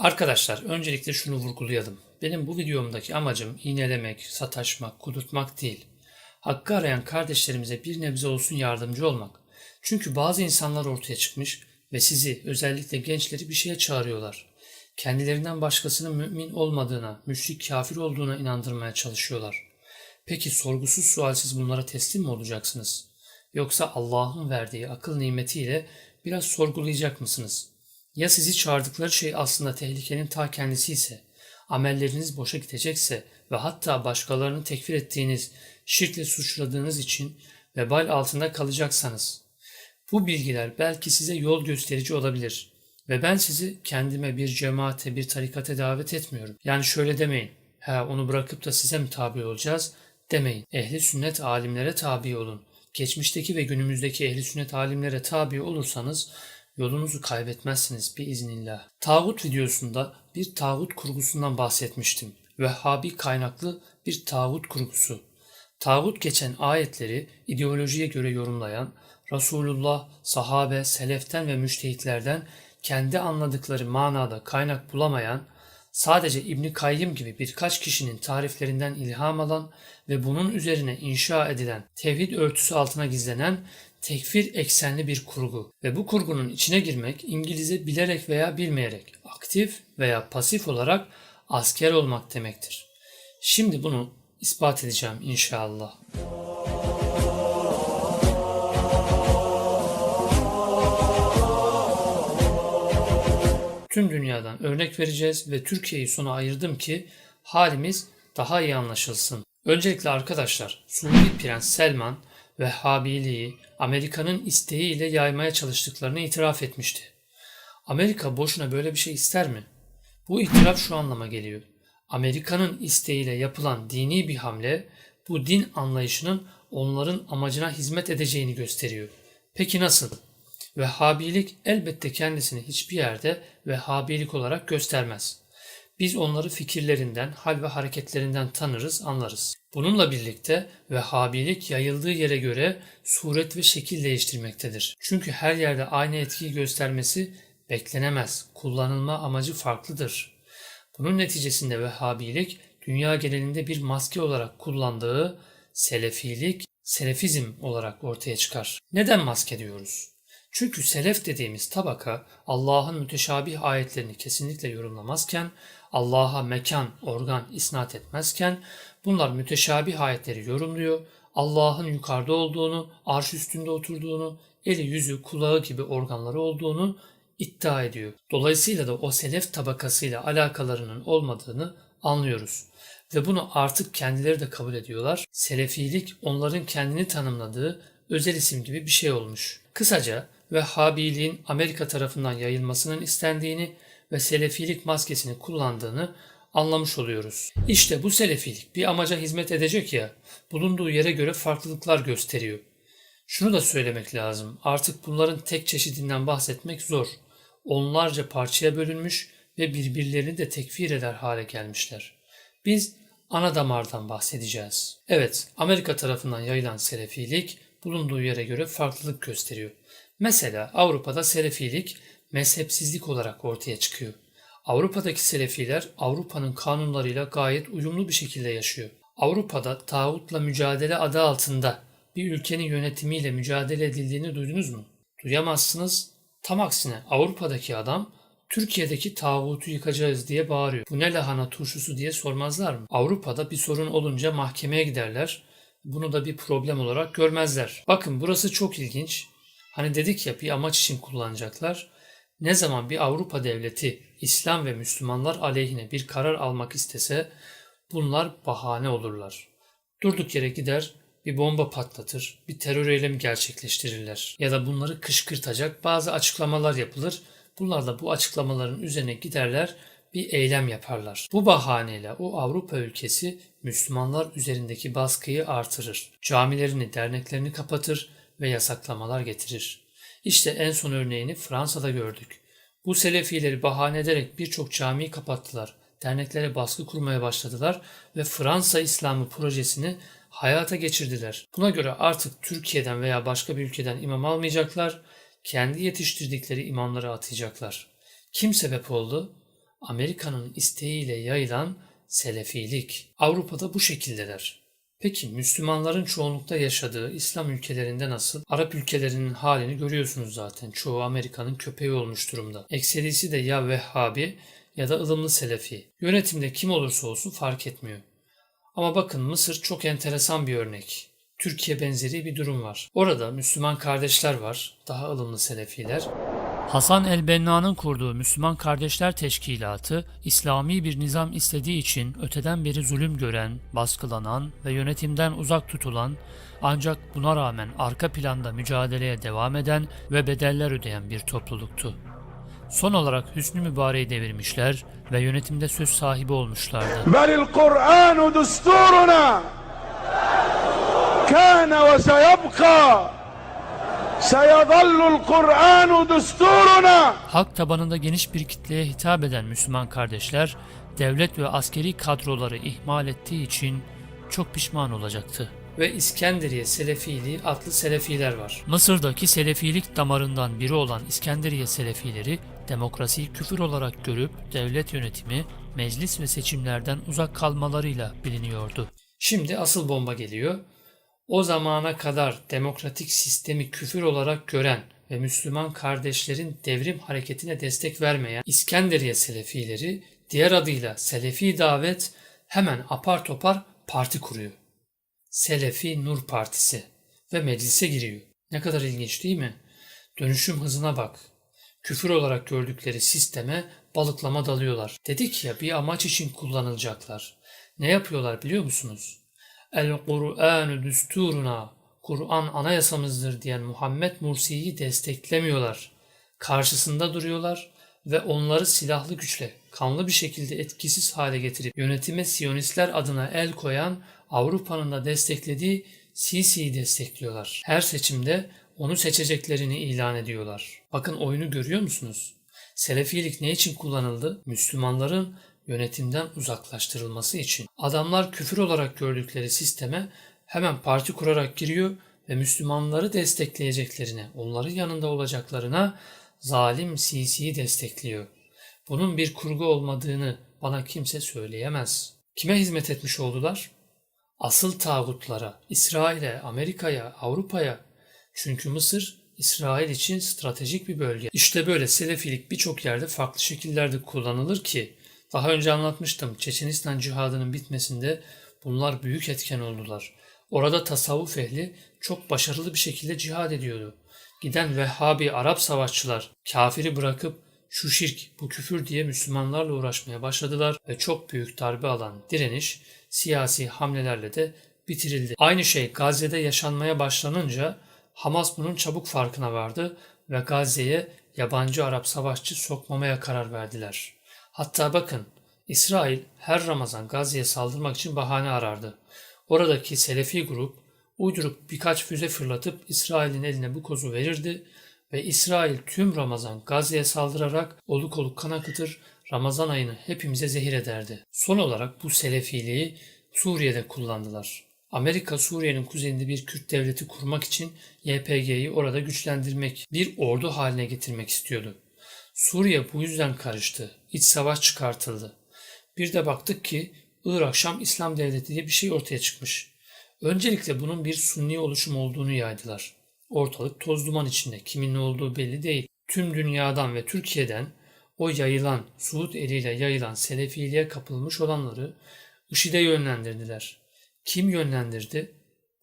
Arkadaşlar öncelikle şunu vurgulayalım. Benim bu videomdaki amacım iğnelemek, sataşmak, kudurtmak değil. Hakkı arayan kardeşlerimize bir nebze olsun yardımcı olmak. Çünkü bazı insanlar ortaya çıkmış ve sizi özellikle gençleri bir şeye çağırıyorlar. Kendilerinden başkasının mümin olmadığına, müşrik kafir olduğuna inandırmaya çalışıyorlar. Peki sorgusuz sualsiz bunlara teslim mi olacaksınız? Yoksa Allah'ın verdiği akıl nimetiyle biraz sorgulayacak mısınız? Ya sizi çağırdıkları şey aslında tehlikenin ta kendisi ise, amelleriniz boşa gidecekse ve hatta başkalarını tekfir ettiğiniz, şirkle suçladığınız için vebal altında kalacaksanız, bu bilgiler belki size yol gösterici olabilir. Ve ben sizi kendime bir cemaate, bir tarikate davet etmiyorum. Yani şöyle demeyin. Ha onu bırakıp da size mi tabi olacağız? Demeyin. Ehli sünnet alimlere tabi olun. Geçmişteki ve günümüzdeki ehli sünnet alimlere tabi olursanız yolunuzu kaybetmezsiniz biiznillah. Tağut videosunda bir tağut kurgusundan bahsetmiştim. Vehhabi kaynaklı bir tağut kurgusu. Tağut geçen ayetleri ideolojiye göre yorumlayan, Resulullah, sahabe, seleften ve müştehitlerden kendi anladıkları manada kaynak bulamayan, sadece İbni Kayyım gibi birkaç kişinin tariflerinden ilham alan ve bunun üzerine inşa edilen tevhid örtüsü altına gizlenen tekfir eksenli bir kurgu ve bu kurgunun içine girmek İngilizce bilerek veya bilmeyerek, aktif veya pasif olarak asker olmak demektir. Şimdi bunu ispat edeceğim inşallah. Tüm dünyadan örnek vereceğiz ve Türkiye'yi sona ayırdım ki halimiz daha iyi anlaşılsın. Öncelikle arkadaşlar Suudi Prens Selman Vehhabiliği Amerika'nın isteğiyle yaymaya çalıştıklarını itiraf etmişti. Amerika boşuna böyle bir şey ister mi? Bu itiraf şu anlama geliyor. Amerika'nın isteğiyle yapılan dini bir hamle bu din anlayışının onların amacına hizmet edeceğini gösteriyor. Peki nasıl? Vehhabilik elbette kendisini hiçbir yerde Vehhabilik olarak göstermez. Biz onları fikirlerinden, hal ve hareketlerinden tanırız, anlarız. Bununla birlikte Vehhabilik yayıldığı yere göre suret ve şekil değiştirmektedir. Çünkü her yerde aynı etkiyi göstermesi beklenemez. Kullanılma amacı farklıdır. Bunun neticesinde Vehhabilik dünya genelinde bir maske olarak kullandığı Selefilik, Selefizm olarak ortaya çıkar. Neden maske diyoruz? Çünkü selef dediğimiz tabaka Allah'ın müteşabih ayetlerini kesinlikle yorumlamazken, Allah'a mekan, organ isnat etmezken bunlar müteşabih ayetleri yorumluyor, Allah'ın yukarıda olduğunu, arş üstünde oturduğunu, eli yüzü kulağı gibi organları olduğunu iddia ediyor. Dolayısıyla da o selef tabakasıyla alakalarının olmadığını anlıyoruz. Ve bunu artık kendileri de kabul ediyorlar. Selefilik onların kendini tanımladığı özel isim gibi bir şey olmuş. Kısaca Vehhabiliğin Amerika tarafından yayılmasının istendiğini ve Selefilik maskesini kullandığını anlamış oluyoruz. İşte bu Selefilik bir amaca hizmet edecek ya, bulunduğu yere göre farklılıklar gösteriyor. Şunu da söylemek lazım, artık bunların tek çeşidinden bahsetmek zor. Onlarca parçaya bölünmüş ve birbirlerini de tekfir eder hale gelmişler. Biz ana damardan bahsedeceğiz. Evet, Amerika tarafından yayılan Selefilik bulunduğu yere göre farklılık gösteriyor. Mesela Avrupa'da Selefilik mezhepsizlik olarak ortaya çıkıyor. Avrupa'daki Selefiler Avrupa'nın kanunlarıyla gayet uyumlu bir şekilde yaşıyor. Avrupa'da tağutla mücadele adı altında bir ülkenin yönetimiyle mücadele edildiğini duydunuz mu? Duyamazsınız. Tam aksine Avrupa'daki adam Türkiye'deki tağutu yıkacağız diye bağırıyor. Bu ne lahana turşusu diye sormazlar mı? Avrupa'da bir sorun olunca mahkemeye giderler. Bunu da bir problem olarak görmezler. Bakın burası çok ilginç. Hani dedik ya bir amaç için kullanacaklar. Ne zaman bir Avrupa devleti İslam ve Müslümanlar aleyhine bir karar almak istese bunlar bahane olurlar. Durduk yere gider bir bomba patlatır, bir terör eylemi gerçekleştirirler ya da bunları kışkırtacak bazı açıklamalar yapılır. Bunlar da bu açıklamaların üzerine giderler bir eylem yaparlar. Bu bahaneyle o Avrupa ülkesi Müslümanlar üzerindeki baskıyı artırır. Camilerini, derneklerini kapatır ve yasaklamalar getirir. İşte en son örneğini Fransa'da gördük. Bu Selefileri bahane ederek birçok camiyi kapattılar, derneklere baskı kurmaya başladılar ve Fransa İslamı projesini hayata geçirdiler. Buna göre artık Türkiye'den veya başka bir ülkeden imam almayacaklar, kendi yetiştirdikleri imamları atayacaklar. Kim sebep oldu? Amerika'nın isteğiyle yayılan Selefilik. Avrupa'da bu şekildeler. Peki Müslümanların çoğunlukta yaşadığı İslam ülkelerinde nasıl? Arap ülkelerinin halini görüyorsunuz zaten. Çoğu Amerika'nın köpeği olmuş durumda. Ekserisi de ya Vehhabi ya da ılımlı Selefi. Yönetimde kim olursa olsun fark etmiyor. Ama bakın Mısır çok enteresan bir örnek. Türkiye benzeri bir durum var. Orada Müslüman kardeşler var, daha ılımlı Selefiler. Hasan el-Benna'nın kurduğu Müslüman Kardeşler Teşkilatı, İslami bir nizam istediği için öteden beri zulüm gören, baskılanan ve yönetimden uzak tutulan, ancak buna rağmen arka planda mücadeleye devam eden ve bedeller ödeyen bir topluluktu. Son olarak Hüsnü Mübareği devirmişler ve yönetimde söz sahibi olmuşlardı. Belil Kur'anu dusturuna kana ve seyabka Seyazallul Halk tabanında geniş bir kitleye hitap eden Müslüman kardeşler, devlet ve askeri kadroları ihmal ettiği için çok pişman olacaktı. Ve İskenderiye Selefiliği adlı Selefiler var. Mısır'daki Selefilik damarından biri olan İskenderiye Selefileri demokrasiyi küfür olarak görüp devlet yönetimi, meclis ve seçimlerden uzak kalmalarıyla biliniyordu. Şimdi asıl bomba geliyor. O zamana kadar demokratik sistemi küfür olarak gören ve Müslüman kardeşlerin devrim hareketine destek vermeyen İskenderiye Selefileri diğer adıyla Selefi Davet hemen apar topar parti kuruyor. Selefi Nur Partisi ve meclise giriyor. Ne kadar ilginç değil mi? Dönüşüm hızına bak. Küfür olarak gördükleri sisteme balıklama dalıyorlar. Dedik ya bir amaç için kullanılacaklar. Ne yapıyorlar biliyor musunuz? El Kur'anu düsturuna Kur'an anayasamızdır diyen Muhammed Mursi'yi desteklemiyorlar. Karşısında duruyorlar ve onları silahlı güçle kanlı bir şekilde etkisiz hale getirip yönetime Siyonistler adına el koyan Avrupa'nın da desteklediği Sisi'yi destekliyorlar. Her seçimde onu seçeceklerini ilan ediyorlar. Bakın oyunu görüyor musunuz? Selefilik ne için kullanıldı? Müslümanların yönetimden uzaklaştırılması için. Adamlar küfür olarak gördükleri sisteme hemen parti kurarak giriyor ve Müslümanları destekleyeceklerine, onların yanında olacaklarına zalim Sisi'yi destekliyor. Bunun bir kurgu olmadığını bana kimse söyleyemez. Kime hizmet etmiş oldular? Asıl tağutlara, İsrail'e, Amerika'ya, Avrupa'ya. Çünkü Mısır İsrail için stratejik bir bölge. İşte böyle Selefilik birçok yerde farklı şekillerde kullanılır ki daha önce anlatmıştım Çeçenistan cihadının bitmesinde bunlar büyük etken oldular. Orada tasavvuf ehli çok başarılı bir şekilde cihad ediyordu. Giden Vehhabi Arap savaşçılar kafiri bırakıp şu şirk, bu küfür diye Müslümanlarla uğraşmaya başladılar ve çok büyük darbe alan direniş siyasi hamlelerle de bitirildi. Aynı şey Gazze'de yaşanmaya başlanınca Hamas bunun çabuk farkına vardı ve Gazze'ye yabancı Arap savaşçı sokmamaya karar verdiler. Hatta bakın İsrail her Ramazan Gazze'ye saldırmak için bahane arardı. Oradaki Selefi grup uydurup birkaç füze fırlatıp İsrail'in eline bu kozu verirdi ve İsrail tüm Ramazan Gazze'ye saldırarak oluk oluk kan akıtır, Ramazan ayını hepimize zehir ederdi. Son olarak bu Selefiliği Suriye'de kullandılar. Amerika Suriye'nin kuzeyinde bir Kürt devleti kurmak için YPG'yi orada güçlendirmek, bir ordu haline getirmek istiyordu. Suriye bu yüzden karıştı. İç savaş çıkartıldı. Bir de baktık ki Irak Şam İslam Devleti diye bir şey ortaya çıkmış. Öncelikle bunun bir sunni oluşum olduğunu yaydılar. Ortalık toz duman içinde. Kimin ne olduğu belli değil. Tüm dünyadan ve Türkiye'den o yayılan, Suud eliyle yayılan Selefiliğe kapılmış olanları IŞİD'e yönlendirdiler. Kim yönlendirdi?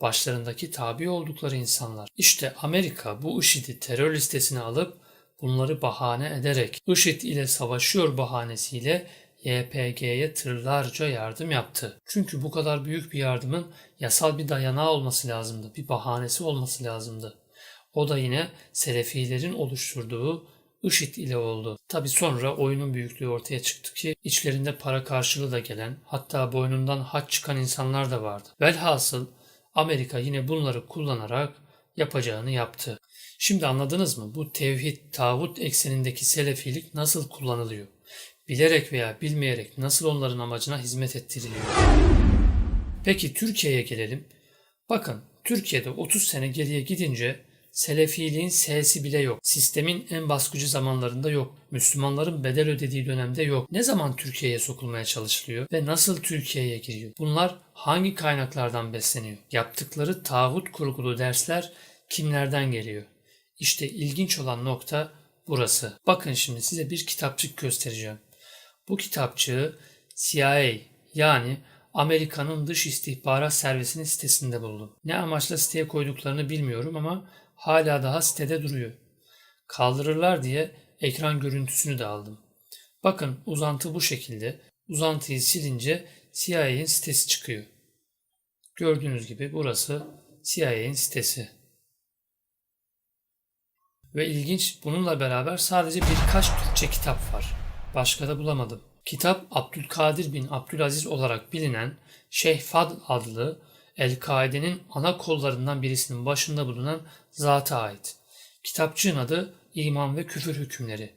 Başlarındaki tabi oldukları insanlar. İşte Amerika bu IŞİD'i terör listesine alıp bunları bahane ederek IŞİD ile savaşıyor bahanesiyle YPG'ye tırlarca yardım yaptı. Çünkü bu kadar büyük bir yardımın yasal bir dayanağı olması lazımdı, bir bahanesi olması lazımdı. O da yine Selefilerin oluşturduğu IŞİD ile oldu. Tabi sonra oyunun büyüklüğü ortaya çıktı ki içlerinde para karşılığı da gelen hatta boynundan haç çıkan insanlar da vardı. Velhasıl Amerika yine bunları kullanarak yapacağını yaptı. Şimdi anladınız mı bu tevhid, tağut eksenindeki selefilik nasıl kullanılıyor? Bilerek veya bilmeyerek nasıl onların amacına hizmet ettiriliyor? Peki Türkiye'ye gelelim. Bakın Türkiye'de 30 sene geriye gidince Selefiliğin S'si bile yok. Sistemin en baskıcı zamanlarında yok. Müslümanların bedel ödediği dönemde yok. Ne zaman Türkiye'ye sokulmaya çalışılıyor ve nasıl Türkiye'ye giriyor? Bunlar hangi kaynaklardan besleniyor? Yaptıkları tağut kurgulu dersler kimlerden geliyor? İşte ilginç olan nokta burası. Bakın şimdi size bir kitapçık göstereceğim. Bu kitapçığı CIA yani Amerika'nın dış istihbarat servisinin sitesinde buldum. Ne amaçla siteye koyduklarını bilmiyorum ama hala daha sitede duruyor. Kaldırırlar diye ekran görüntüsünü de aldım. Bakın uzantı bu şekilde. Uzantıyı silince CIA'nin sitesi çıkıyor. Gördüğünüz gibi burası CIA'nin sitesi. Ve ilginç bununla beraber sadece birkaç Türkçe kitap var. Başka da bulamadım. Kitap Abdülkadir bin Abdülaziz olarak bilinen Şeyh Fadl adlı El-Kaide'nin ana kollarından birisinin başında bulunan zata ait. Kitapçığın adı İman ve Küfür Hükümleri.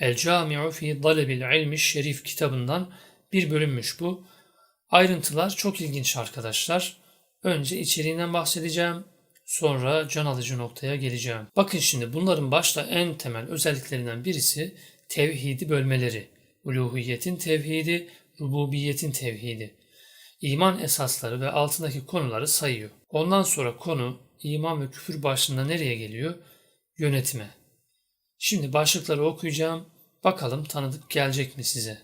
El Camiu fi Dalebil İlmi Şerif kitabından bir bölünmüş bu. Ayrıntılar çok ilginç arkadaşlar. Önce içeriğinden bahsedeceğim. Sonra can alıcı noktaya geleceğim. Bakın şimdi bunların başta en temel özelliklerinden birisi tevhidi bölmeleri. Uluhiyetin tevhidi, rububiyetin tevhidi. İman esasları ve altındaki konuları sayıyor. Ondan sonra konu iman ve küfür başlığında nereye geliyor? Yönetime. Şimdi başlıkları okuyacağım. Bakalım tanıdık gelecek mi size?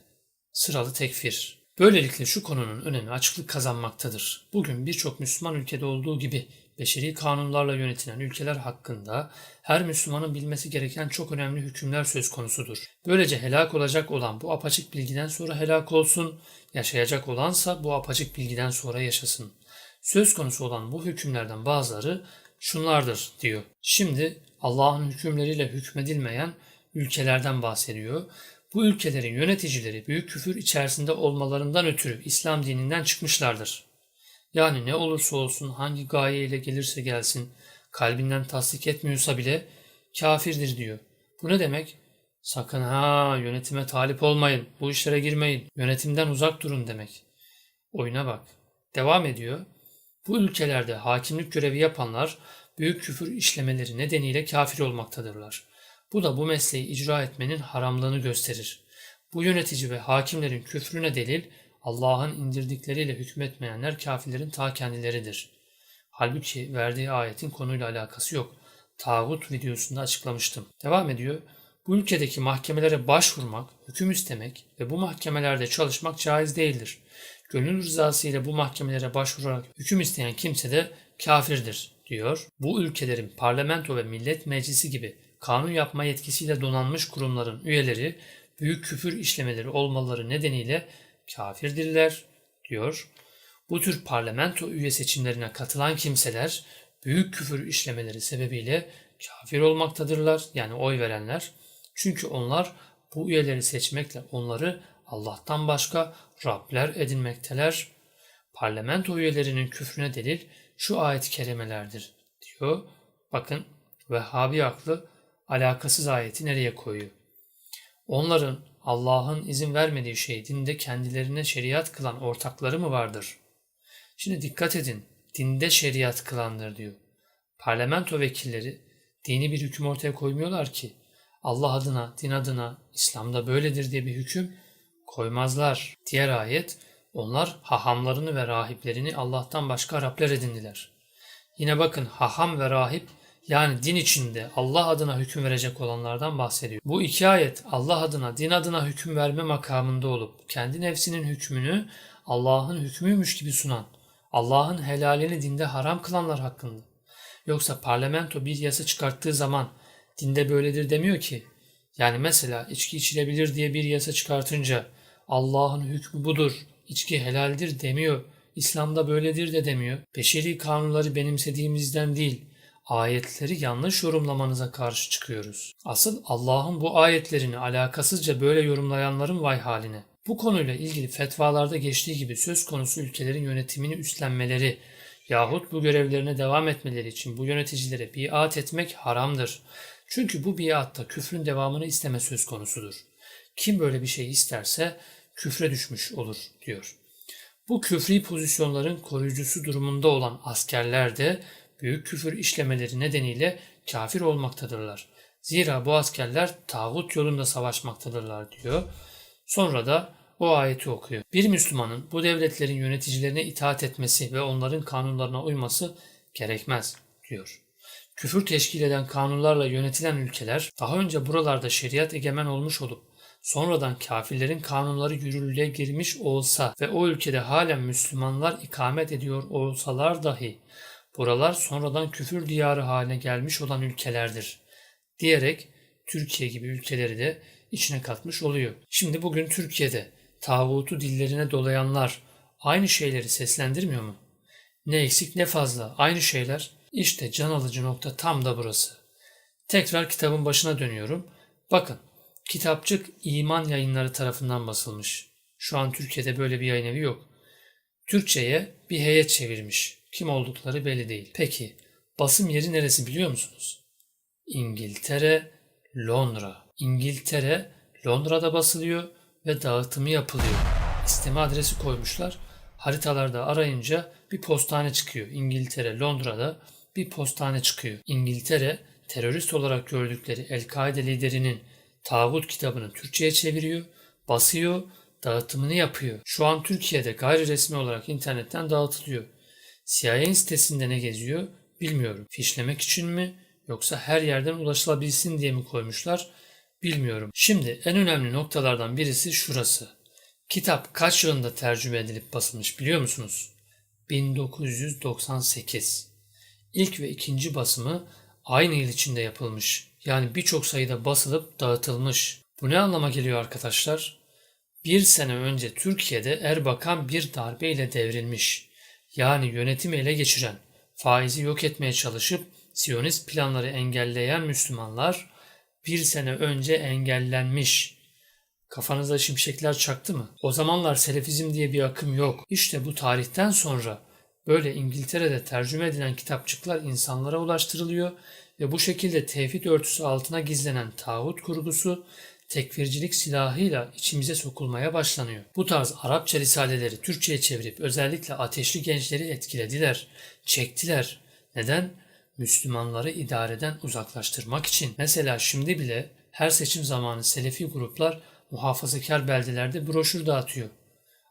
Sıralı tekfir. Böylelikle şu konunun önemi açıklık kazanmaktadır. Bugün birçok Müslüman ülkede olduğu gibi beşeri kanunlarla yönetilen ülkeler hakkında her Müslümanın bilmesi gereken çok önemli hükümler söz konusudur. Böylece helak olacak olan bu apaçık bilgiden sonra helak olsun, yaşayacak olansa bu apaçık bilgiden sonra yaşasın. Söz konusu olan bu hükümlerden bazıları şunlardır diyor. Şimdi Allah'ın hükümleriyle hükmedilmeyen ülkelerden bahsediyor. Bu ülkelerin yöneticileri büyük küfür içerisinde olmalarından ötürü İslam dininden çıkmışlardır. Yani ne olursa olsun hangi gaye ile gelirse gelsin kalbinden tasdik etmiyorsa bile kafirdir diyor. Bu ne demek? Sakın ha yönetime talip olmayın, bu işlere girmeyin, yönetimden uzak durun demek. Oyuna bak. Devam ediyor. Bu ülkelerde hakimlik görevi yapanlar büyük küfür işlemeleri nedeniyle kafir olmaktadırlar. Bu da bu mesleği icra etmenin haramlığını gösterir. Bu yönetici ve hakimlerin küfrüne delil Allah'ın indirdikleriyle hükmetmeyenler kafirlerin ta kendileridir. Halbuki verdiği ayetin konuyla alakası yok. Tağut videosunda açıklamıştım. Devam ediyor. Bu ülkedeki mahkemelere başvurmak, hüküm istemek ve bu mahkemelerde çalışmak caiz değildir. Gönül rızası ile bu mahkemelere başvurarak hüküm isteyen kimse de kafirdir diyor. Bu ülkelerin parlamento ve millet meclisi gibi kanun yapma yetkisiyle donanmış kurumların üyeleri büyük küfür işlemeleri olmaları nedeniyle kafirdirler diyor. Bu tür parlamento üye seçimlerine katılan kimseler büyük küfür işlemeleri sebebiyle kafir olmaktadırlar yani oy verenler. Çünkü onlar bu üyeleri seçmekle onları Allah'tan başka Rabler edinmekteler. Parlamento üyelerinin küfrüne delil şu ayet-i kerimelerdir diyor. Bakın Vehhabi aklı alakasız ayeti nereye koyuyor? Onların Allah'ın izin vermediği şey dinde kendilerine şeriat kılan ortakları mı vardır? Şimdi dikkat edin. Dinde şeriat kılandır diyor. Parlamento vekilleri dini bir hüküm ortaya koymuyorlar ki. Allah adına, din adına, İslam'da böyledir diye bir hüküm koymazlar. Diğer ayet, onlar hahamlarını ve rahiplerini Allah'tan başka Rabler edindiler. Yine bakın haham ve rahip yani din içinde Allah adına hüküm verecek olanlardan bahsediyor. Bu iki ayet Allah adına, din adına hüküm verme makamında olup kendi nefsinin hükmünü Allah'ın hükmüymüş gibi sunan, Allah'ın helalini dinde haram kılanlar hakkında. Yoksa parlamento bir yasa çıkarttığı zaman dinde böyledir demiyor ki. Yani mesela içki içilebilir diye bir yasa çıkartınca Allah'ın hükmü budur, içki helaldir demiyor. İslam'da böyledir de demiyor. Beşeri kanunları benimsediğimizden değil, ayetleri yanlış yorumlamanıza karşı çıkıyoruz. Asıl Allah'ın bu ayetlerini alakasızca böyle yorumlayanların vay haline. Bu konuyla ilgili fetvalarda geçtiği gibi söz konusu ülkelerin yönetimini üstlenmeleri yahut bu görevlerine devam etmeleri için bu yöneticilere biat etmek haramdır. Çünkü bu biatta küfrün devamını isteme söz konusudur. Kim böyle bir şey isterse küfre düşmüş olur diyor. Bu küfri pozisyonların koruyucusu durumunda olan askerler de büyük küfür işlemeleri nedeniyle kafir olmaktadırlar. Zira bu askerler tağut yolunda savaşmaktadırlar diyor. Sonra da o ayeti okuyor. Bir Müslümanın bu devletlerin yöneticilerine itaat etmesi ve onların kanunlarına uyması gerekmez diyor. Küfür teşkil eden kanunlarla yönetilen ülkeler daha önce buralarda şeriat egemen olmuş olup sonradan kafirlerin kanunları yürürlüğe girmiş olsa ve o ülkede halen Müslümanlar ikamet ediyor olsalar dahi buralar sonradan küfür diyarı haline gelmiş olan ülkelerdir diyerek Türkiye gibi ülkeleri de içine katmış oluyor. Şimdi bugün Türkiye'de tağutu dillerine dolayanlar aynı şeyleri seslendirmiyor mu? Ne eksik ne fazla aynı şeyler. İşte can alıcı nokta tam da burası. Tekrar kitabın başına dönüyorum. Bakın kitapçık iman yayınları tarafından basılmış. Şu an Türkiye'de böyle bir yayın evi yok. Türkçe'ye bir heyet çevirmiş. Kim oldukları belli değil. Peki basım yeri neresi biliyor musunuz? İngiltere, Londra. İngiltere, Londra'da basılıyor ve dağıtımı yapılıyor. İsteme adresi koymuşlar. Haritalarda arayınca bir postane çıkıyor. İngiltere, Londra'da bir postane çıkıyor. İngiltere, terörist olarak gördükleri El-Kaide liderinin Tağut kitabını Türkçe'ye çeviriyor, basıyor, dağıtımını yapıyor. Şu an Türkiye'de gayri resmi olarak internetten dağıtılıyor. CIA'nin sitesinde ne geziyor bilmiyorum. Fişlemek için mi yoksa her yerden ulaşılabilsin diye mi koymuşlar bilmiyorum. Şimdi en önemli noktalardan birisi şurası. Kitap kaç yılında tercüme edilip basılmış biliyor musunuz? 1998. İlk ve ikinci basımı aynı yıl içinde yapılmış. Yani birçok sayıda basılıp dağıtılmış. Bu ne anlama geliyor arkadaşlar? Bir sene önce Türkiye'de Erbakan bir darbeyle devrilmiş. Yani yönetimi ele geçiren, faizi yok etmeye çalışıp Siyonist planları engelleyen Müslümanlar bir sene önce engellenmiş. Kafanıza şimşekler çaktı mı? O zamanlar selefizm diye bir akım yok. İşte bu tarihten sonra böyle İngiltere'de tercüme edilen kitapçıklar insanlara ulaştırılıyor ve bu şekilde tevhid örtüsü altına gizlenen tağut kurgusu tekfircilik silahıyla içimize sokulmaya başlanıyor. Bu tarz Arapça risaleleri Türkçe'ye çevirip özellikle ateşli gençleri etkilediler, çektiler. Neden? Müslümanları idareden uzaklaştırmak için. Mesela şimdi bile her seçim zamanı Selefi gruplar muhafazakar beldelerde broşür dağıtıyor.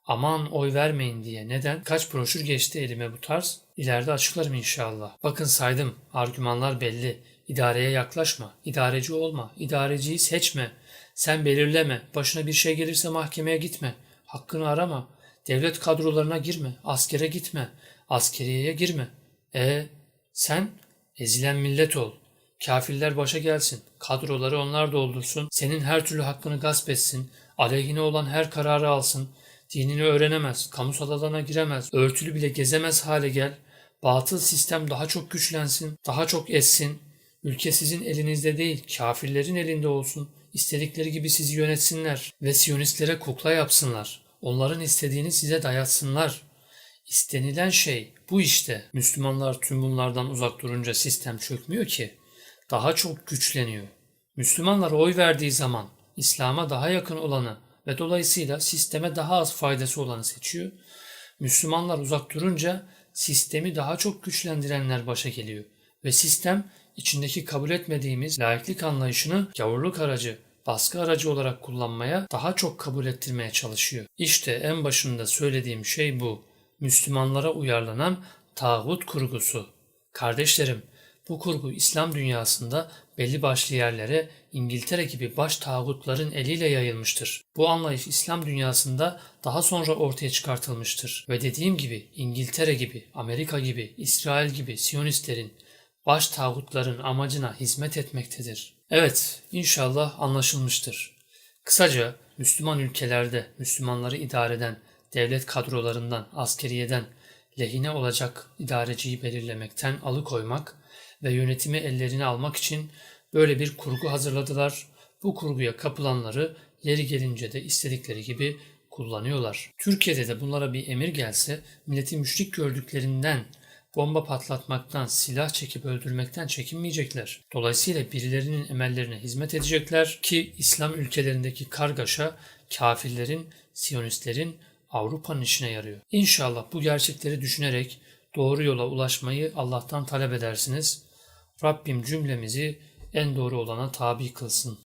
Aman oy vermeyin diye. Neden? Kaç broşür geçti elime bu tarz? İleride açıklarım inşallah. Bakın saydım. Argümanlar belli. İdareye yaklaşma. İdareci olma. İdareciyi seçme. Sen belirleme. Başına bir şey gelirse mahkemeye gitme. Hakkını arama. Devlet kadrolarına girme. Askere gitme. Askeriyeye girme. E sen ezilen millet ol. Kafirler başa gelsin. Kadroları onlar doldursun. Senin her türlü hakkını gasp etsin. Aleyhine olan her kararı alsın. Dinini öğrenemez. Kamusal alana giremez. Örtülü bile gezemez hale gel. Batıl sistem daha çok güçlensin. Daha çok essin. Ülke sizin elinizde değil, kafirlerin elinde olsun. İstedikleri gibi sizi yönetsinler ve Siyonistlere kukla yapsınlar. Onların istediğini size dayatsınlar. İstenilen şey bu işte. Müslümanlar tüm bunlardan uzak durunca sistem çökmüyor ki. Daha çok güçleniyor. Müslümanlar oy verdiği zaman İslam'a daha yakın olanı ve dolayısıyla sisteme daha az faydası olanı seçiyor. Müslümanlar uzak durunca sistemi daha çok güçlendirenler başa geliyor ve sistem içindeki kabul etmediğimiz laiklik anlayışını gavurluk aracı, baskı aracı olarak kullanmaya, daha çok kabul ettirmeye çalışıyor. İşte en başında söylediğim şey bu. Müslümanlara uyarlanan tağut kurgusu. Kardeşlerim, bu kurgu İslam dünyasında belli başlı yerlere İngiltere gibi baş tağutların eliyle yayılmıştır. Bu anlayış İslam dünyasında daha sonra ortaya çıkartılmıştır. Ve dediğim gibi İngiltere gibi, Amerika gibi, İsrail gibi Siyonistlerin baş tağutların amacına hizmet etmektedir. Evet, inşallah anlaşılmıştır. Kısaca Müslüman ülkelerde Müslümanları idare eden devlet kadrolarından, askeriyeden lehine olacak idareciyi belirlemekten alıkoymak ve yönetimi ellerine almak için böyle bir kurgu hazırladılar. Bu kurguya kapılanları yeri gelince de istedikleri gibi kullanıyorlar. Türkiye'de de bunlara bir emir gelse milleti müşrik gördüklerinden bomba patlatmaktan, silah çekip öldürmekten çekinmeyecekler. Dolayısıyla birilerinin emellerine hizmet edecekler ki İslam ülkelerindeki kargaşa kafirlerin, siyonistlerin Avrupa'nın işine yarıyor. İnşallah bu gerçekleri düşünerek doğru yola ulaşmayı Allah'tan talep edersiniz. Rabbim cümlemizi en doğru olana tabi kılsın.